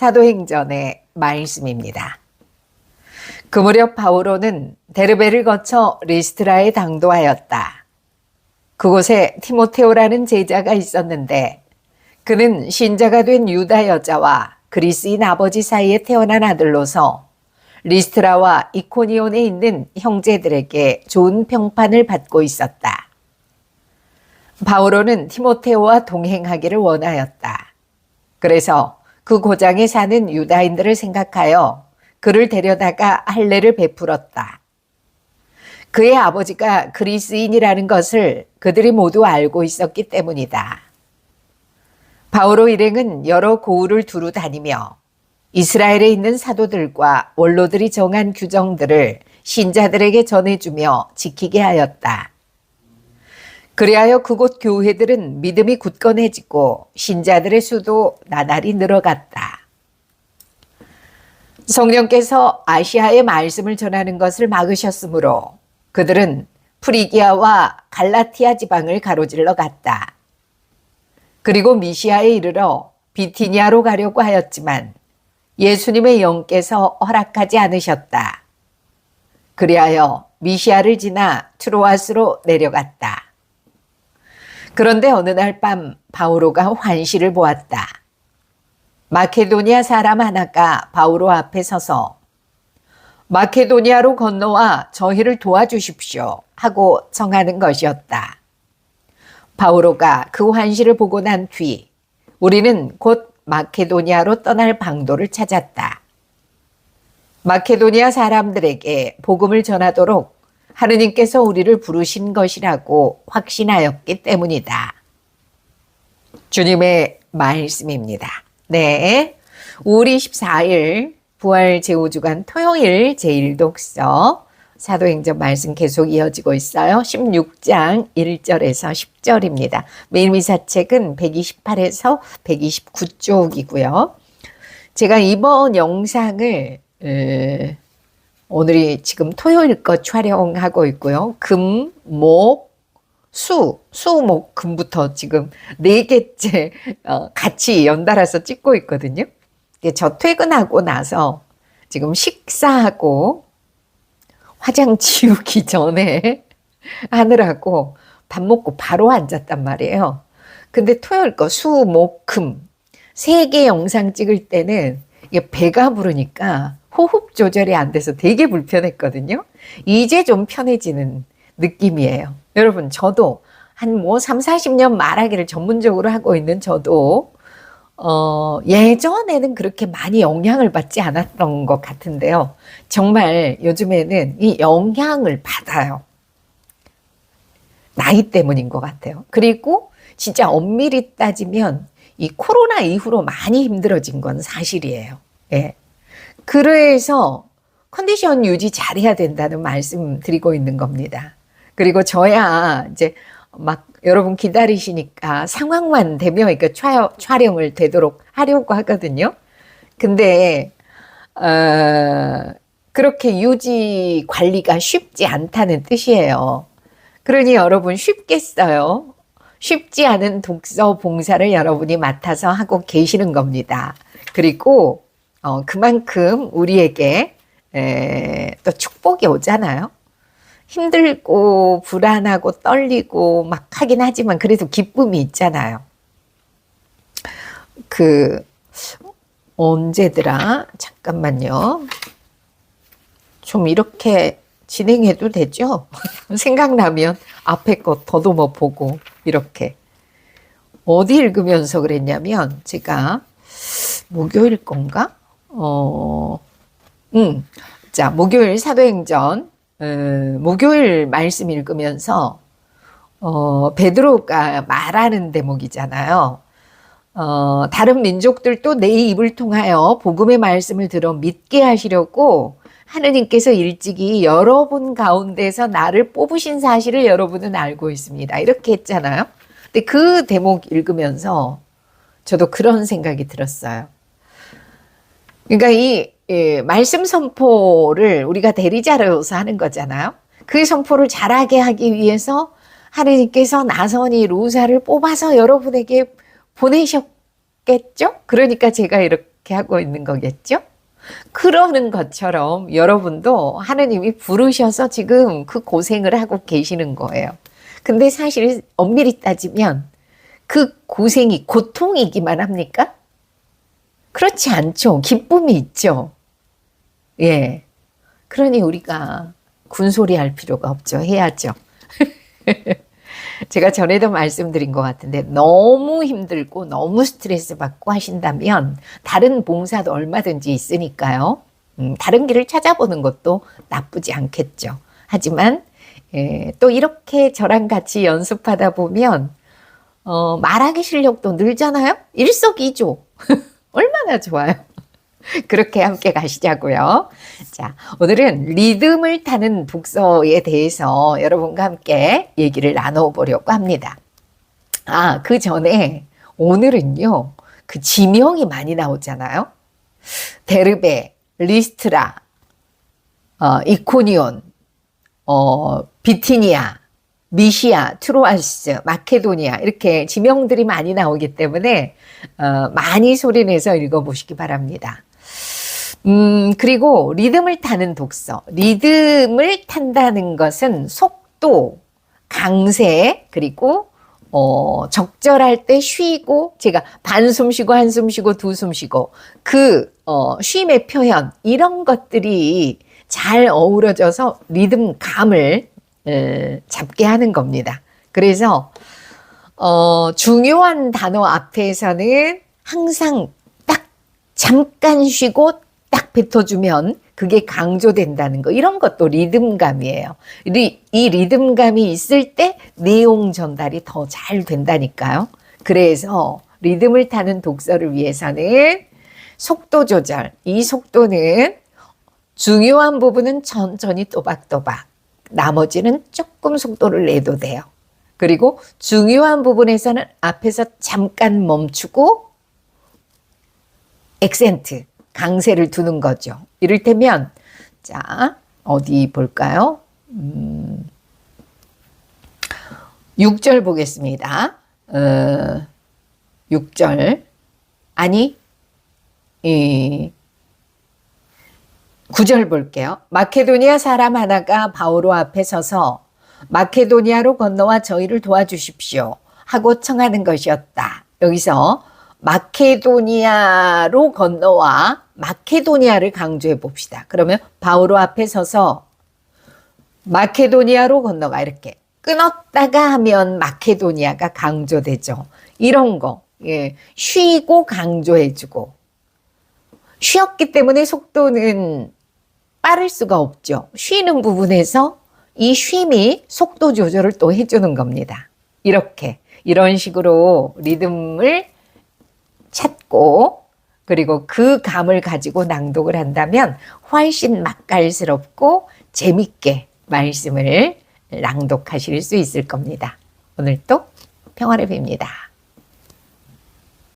사도행전의 말씀입니다. 그 무렵 바오로는 데르베를 거쳐 리스트라에 당도하였다. 그곳에 티모테오라는 제자가 있었는데 그는 신자가 된 유다 여자와 그리스인 아버지 사이에 태어난 아들로서 리스트라와 이코니온에 있는 형제들에게 좋은 평판을 받고 있었다. 바오로는 티모테오와 동행하기를 원하였다. 그래서 그 고장에 사는 유다인들을 생각하여 그를 데려다가 할례를 베풀었다. 그의 아버지가 그리스인이라는 것을 그들이 모두 알고 있었기 때문이다. 바오로 일행은 여러 고을을 두루 다니며 이스라엘에 있는 사도들과 원로들이 정한 규정들을 신자들에게 전해주며 지키게 하였다. 그리하여 그곳 교회들은 믿음이 굳건해지고 신자들의 수도 나날이 늘어갔다. 성령께서 아시아의 말씀을 전하는 것을 막으셨으므로 그들은 프리기아와 갈라티아 지방을 가로질러 갔다. 그리고 미시아에 이르러 비티니아로 가려고 하였지만 예수님의 영께서 허락하지 않으셨다. 그리하여 미시아를 지나 트로아스로 내려갔다. 그런데 어느 날 밤 바오로가 환시를 보았다. 마케도니아 사람 하나가 바오로 앞에 서서 마케도니아로 건너와 저희를 도와주십시오 하고 청하는 것이었다. 바오로가 그 환시를 보고 난 뒤 우리는 곧 마케도니아로 떠날 방도를 찾았다. 마케도니아 사람들에게 복음을 전하도록 하느님께서 우리를 부르신 것이라고 확신하였기 때문이다. 주님의 말씀입니다. 네. 5월 24일 부활 제오주간 토요일 제1독서 사도행전 말씀 계속 이어지고 있어요. 16장 1절에서 10절입니다. 메일 미사책은 128에서 129쪽이고요. 제가 이번 영상을 에, 오늘이 지금 토요일 것 촬영하고 있고요. 금, 목, 수, 수, 목, 금부터 지금 네 개째 어, 같이 연달아서 찍고 있거든요. 저 퇴근하고 나서 지금 식사하고 화장 지우기 전에 하느라고 밥 먹고 바로 앉았단 말이에요. 근데 토요일 거 수, 목, 금. 세 개 영상 찍을 때는 배가 부르니까 호흡 조절이 안 돼서 되게 불편했거든요. 이제 좀 편해지는 느낌이에요. 여러분, 저도 한뭐 3, 40년 말하기를 전문적으로 하고 있는 저도 어, 예전에는 그렇게 많이 영향을 받지 않았던 것 같은데요. 정말 요즘에는 이 영향을 받아요. 나이 때문인 것 같아요. 그리고 진짜 엄밀히 따지면 이 코로나 이후로 많이 힘들어진 건 사실이에요. 예. 그래서 컨디션 유지 잘해야 된다는 말씀 드리고 있는 겁니다. 그리고 저야 이제 막 여러분 기다리시니까 상황만 되면 이렇게 촬영, 을 되도록 하려고 하거든요. 근데 어, 그렇게 유지 관리가 쉽지 않다는 뜻이에요. 그러니 여러분 쉽겠어요. 쉽지 않은 독서 봉사를 여러분이 맡아서 하고 계시는 겁니다. 그리고 어, 그만큼 우리에게 에, 또 축복이 오잖아요. 힘들고 불안하고 떨리고 막 하긴 하지만 그래도 기쁨이 있잖아요. 그 언제더라? 잠깐만요. 좀 이렇게 진행해도 되죠? 생각나면 앞에 거 더듬어 보고 이렇게 어디 읽으면서 그랬냐면 제가 목요일 건가? 어, 음, 자 목요일 사도행전 어, 목요일 말씀 읽으면서 어, 베드로가 말하는 대목이잖아요. 어, 다른 민족들도 내 입을 통하여 복음의 말씀을 들어 믿게 하시려고 하느님께서 일찍이 여러분 가운데서 나를 뽑으신 사실을 여러분은 알고 있습니다. 이렇게 했잖아요. 근데 그 대목 읽으면서 저도 그런 생각이 들었어요. 그러니까 이 예, 말씀 선포를 우리가 대리자로서 하는 거잖아요. 그 선포를 잘하게 하기 위해서 하느님께서 나선이 루사를 뽑아서 여러분에게 보내셨 하셨겠죠? 그러니까 제가 이렇게 하고 있는 거겠죠? 그러는 것처럼 여러분도 하느님이 부르셔서 지금 그 고생을 하고 계시는 거예요. 근데 사실 엄밀히 따지면 그 고생이 고통이기만 합니까? 그렇지 않죠. 기쁨이 있죠. 예. 그러니 우리가 군소리 할 필요가 없죠. 해야죠. 제가 전에도 말씀드린 것 같은데 너무 힘들고 너무 스트레스 받고 하신다면 다른 봉사도 얼마든지 있으니까요. 음, 다른 길을 찾아보는 것도 나쁘지 않겠죠. 하지만 예, 또 이렇게 저랑 같이 연습하다 보면 어, 말하기 실력도 늘잖아요. 일석이조 얼마나 좋아요. 그렇게 함께 가시자고요. 자, 오늘은 리듬을 타는 독서에 대해서 여러분과 함께 얘기를 나눠보려고 합니다. 아, 그 전에 오늘은요, 그 지명이 많이 나오잖아요. 데르베, 리스트라, 어, 이코니온, 어, 비티니아, 미시아, 트로아스, 마케도니아 이렇게 지명들이 많이 나오기 때문에 어, 많이 소리내서 읽어보시기 바랍니다. 음, 그리고 리듬을 타는 독서. 리듬을 탄다는 것은 속도, 강세, 그리고 어, 적절할 때 쉬고, 제가 반숨 쉬고, 한숨 쉬고, 두 숨 쉬고, 그, 어, 쉼의 표현, 이런 것들이 잘 어우러져서 리듬감을 에, 잡게 하는 겁니다. 그래서, 어, 중요한 단어 앞에서는 항상 딱 잠깐 쉬고 딱 뱉어주면 그게 강조된다는 거. 이런 것도 리듬감이에요. 리, 이 리듬감이 있을 때 내용 전달이 더 잘 된다니까요. 그래서 리듬을 타는 독서를 위해서는 속도 조절. 이 속도는 중요한 부분은 천천히 또박또박. 나머지는 조금 속도를 내도 돼요. 그리고 중요한 부분에서는 앞에서 잠깐 멈추고 액센트, 강세를 두는 거죠. 이를테면, 자, 어디 볼까요? 음, 6절 보겠습니다. 어, 6절. 아니, 이, 9절 볼게요. 마케도니아 사람 하나가 바오로 앞에 서서 마케도니아로 건너와 저희를 도와주십시오. 하고 청하는 것이었다. 여기서 마케도니아로 건너와 마케도니아를 강조해 봅시다. 그러면 바오로 앞에 서서 마케도니아로 건너가 이렇게 끊었다가 하면 마케도니아가 강조되죠. 이런 거. 예. 쉬고 강조해 주고. 쉬었기 때문에 속도는 빠를 수가 없죠. 쉬는 부분에서 이 쉼이 속도 조절을 또 해주는 겁니다. 이렇게. 이런 식으로 리듬을 찾고 그리고 그 감을 가지고 낭독을 한다면 훨씬 맛깔스럽고 재밌게 말씀을 낭독하실 수 있을 겁니다. 오늘 또 평화를 빕니다.